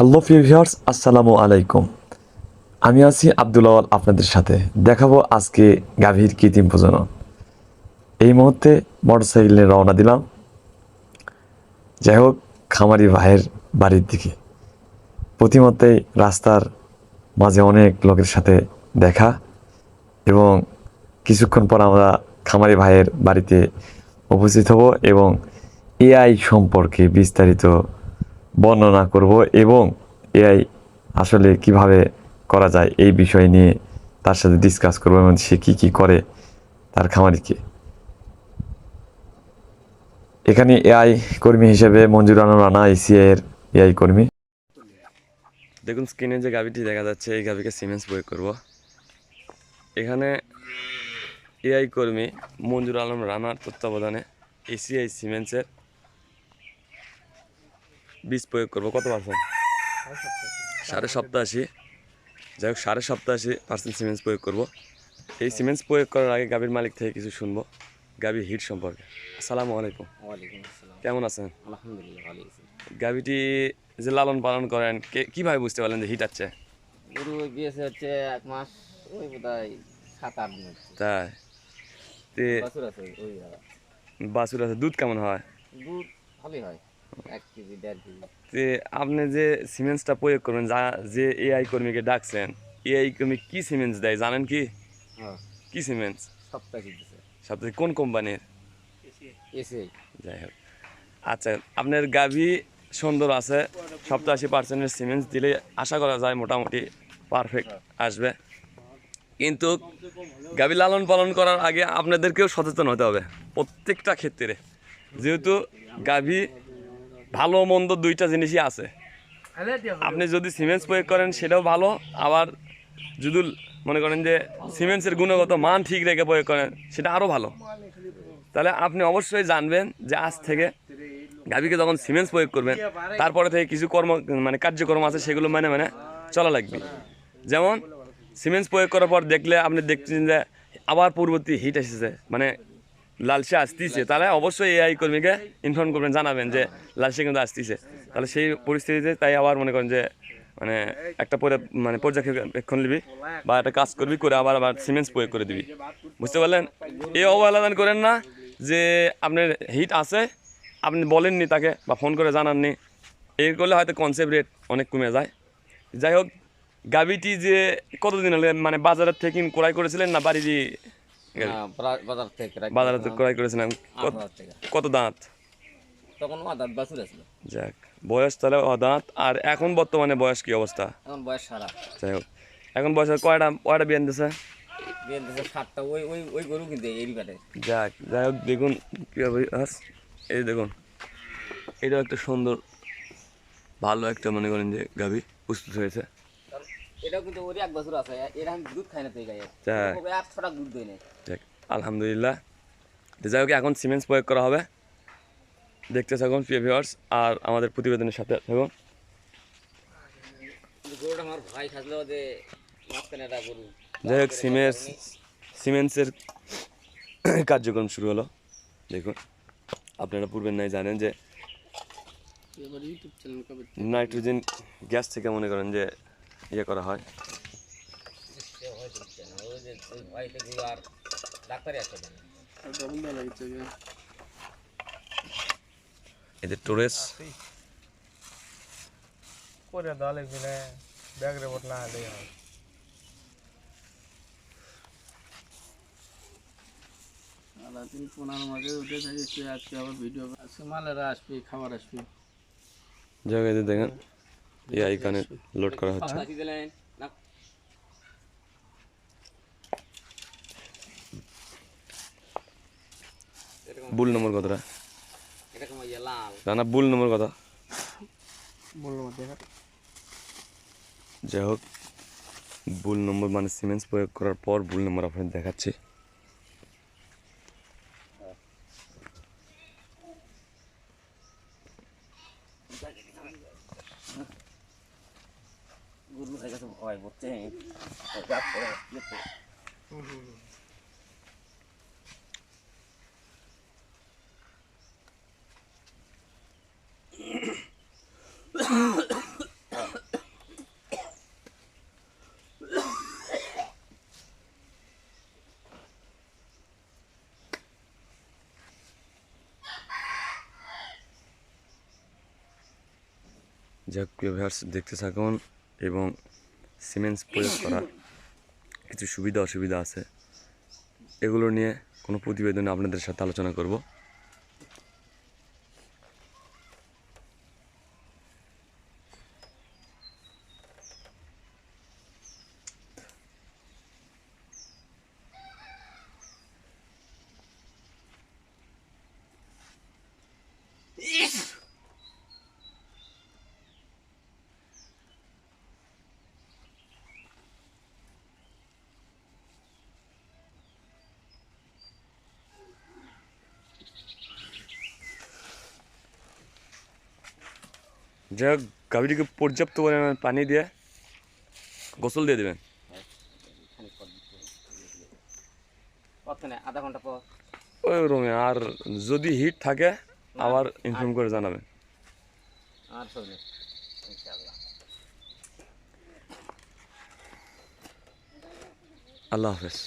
Hello viewers আসসালামু আলাইকুম। আমি আছি আব্দুল আওয়াল আপনাদের সাথে। দেখাবো আজকে গাভীর কৃত্রিম প্রজনন। এই মুহূর্তে মোটরসাইকেলে রওনা দিলাম। যাই হোক, খামারি ভাইয়ের বাড়ির দিকে। প্রতিমধ্যেই রাস্তার মাঝে অনেক লোকের সাথে দেখা এবং কিছুক্ষণ পর আমরা খামারি ভাইয়ের বাড়িতে উপস্থিত হব এবং এআই সম্পর্কে বিস্তারিত বর্ণনা করব এবং এআই আসলে কীভাবে করা যায় এই বিষয় নিয়ে তার সাথে ডিসকাস করব এবং সে কী কী করে তার খামারিকে। এখানে এআই কর্মী হিসেবে মঞ্জুর আনোয়ার রানা এর এআই কর্মী। দেখুন স্ক্রিনে যে গাভিটি দেখা যাচ্ছে, এই গাভিকে সিমেন্স প্রয়োগ করব। এখানে এআই কর্মী মঞ্জুর আলম রানার তত্ত্বাবধানে এসিআই সিমেন্সের বীজ প্রয়োগ করব কত পার্সেন্ট সাড়ে সপ্তাশি যাই হোক সাড়ে সপ্তাশি পার্সেন্ট সিমেন্স প্রয়োগ করব। এই সিমেন্স প্রয়োগ করার আগে গাভীর মালিক থেকে কিছু শুনব গাভীর হিট সম্পর্কে। আসসালামু আলাইকুম। কেমন আছেন? আলহামদুলিল্লাহ ভালো আছি। গাভীটি যে লালন পালন করেন কে কীভাবে বুঝতে পারলেন যে হিট আছে গরু হচ্ছে এক মাস ওই বোধ সাত আট দিন তাই? বছর আছে দুধ কেমন হয়? দুধ ভালোই হয়। তে আপনি যে সিমেন্টসটা প্রয়োগ করবেন যা যে এআই কর্মীকে ডাকছেন এআই কর্মী কি সিমেন্স দেয় জানেন কি? হ্যাঁ। কি সিমেন্স সপ্তাহে দিতেছে সবথেকে কোন কোম্পানির? যাই হোক। আচ্ছা আপনার গাভি সুন্দর আছে সপ্তাশি পার্সেন্টের সিমেন্টস দিলে আশা করা যায় মোটামুটি পারফেক্ট আসবে। কিন্তু গাভী লালন পালন করার আগে আপনাদেরকেও সচেতন হতে হবে প্রত্যেকটা ক্ষেত্রে। যেহেতু গাভী ভালো মন্দ দুইটা জিনিসই আছে। আপনি যদি সিমেন্টস প্রয়োগ করেন সেটাও ভালো। আবার যদি মনে করেন যে সিমেন্টসের গুণগত মান ঠিক রেখে প্রয়োগ করেন সেটা আরও ভালো। তাহলে আপনি অবশ্যই জানবেন যে আজ থেকে গাভীকে যখন সিমেন্টস প্রয়োগ করবেন তারপরে থেকে কিছু কর্ম মানে কার্যক্রম আছে সেগুলো মানে মানে চলা লাগবে। যেমন সিমেন্টস প্রয়োগ করার পর দেখলে আপনি দেখছেন যে আবার পূর্ববর্তী হিট এসেছে মানে লালসে আসতেছে। তাহলে অবশ্যই এআই কর্মীকে ইনফর্ম করবেন জানাবেন যে লালসে কিন্তু আসতেছে। তাহলে সেই পরিস্থিতিতে তাই আবার মনে করেন যে মানে একটা পরে মানে পর্যবেক্ষণ নিবি বা একটা কাজ করবি করে আবার আবার সিমেন্টস প্রয়োগ করে দিবি। বুঝতে পারলেন? এই অবহেলাদান করেন না যে আপনার হিট আছে আপনি বলেননি তাকে বা ফোন করে জানাননি। এই করলে হয়তো কনসেপ্ট রেট অনেক কমে যায়। যাই হোক গাভিটি যে কতদিন হলে মানে বাজারের থেকে ক্রয় করেছিলেন না বাড়ি দিয়ে হ্যাঁ, বাজার- বাজার থেকে বাজারে ক্রয় করেছিলাম। কত- থেকে। কত দাঁত? তখন আদাত বাছুর আছিল যাক বয়স তাহলে অদাঁত। আর এখন বর্তমানে বয়স কি অবস্থা? এখন বয়স সারা। যাই হোক এখন বয়স কয়টা কয়টা বিয়ান দিছে দিয়ে দিতেছে সাতটা। ওই ওই ওই গরু কিনতে এরি কাটে যাক যাই হোক দেখুন কীভাবে আস এই দেখুন এটাও একটা সুন্দর ভালো একটা মনে করেন যে গাভী প্রস্তুত হয়েছে। এটাও কিন্তু ওরই এক বছর আছে আমি দুধ খাই না তো গায়ে। এক ছটা দুধ দেয় না আলহামদুলিল্লাহ। যাই হোক এখন সিমেন্টস প্রয়োগ করা হবে। দেখতে থাকুন প্রিয় ভিউয়ার্স আর আমাদের প্রতিবেদনের সাথে থাকুন। গরুটা আমার ভাই খাসলো যে মাঝখানে গরু। যাই হোক সিমেন্টস সিমেন্টসের কার্যক্রম শুরু হলো। দেখুন আপনারা পূর্বের নাই জানেন যে নাইট্রোজেন গ্যাস থেকে মনে করেন যে ইয়ে করা হয়। এদের টোরেস করে লাগবে না ব্যাগ রেপোর্ট না হলেই হয় পনেরো মাঝে উঠে থাকি সে আজকে আবার ভিডিও আজকে মালেরা আসবে খাবার আসবে। হোক দেখেন। এই আইকানে লোড করা হচ্ছে বুল নম্বর কতটা এরকম রানা বুল নম্বর যাই হোক বুল নম্বর মানে সিমেন্টস প্রয়োগ করার পর বুল নম্বর আপনাদের দেখাচ্ছি গরু হয়ে গেছে ভয় বুঝছেন যাক প্রিয় ভিউয়ার্স দেখতে থাকুন। এবং সিমেন্টস প্রয়োগ করা কিছু সুবিধা অসুবিধা আছে, এগুলো নিয়ে কোনো প্রতিবেদনে আপনাদের সাথে আলোচনা করব। যাই হোক গাভীটিকে পর্যাপ্ত পরিমাণে পানি দিয়ে গোসল দিয়ে দেবেন কতক্ষণে আধা ঘণ্টা পর ওই রুমে আর যদি হিট থাকে আবার ইনফর্ম করে জানাবেন আর শোনে ইনশাআল্লাহ আল্লাহ হাফেজ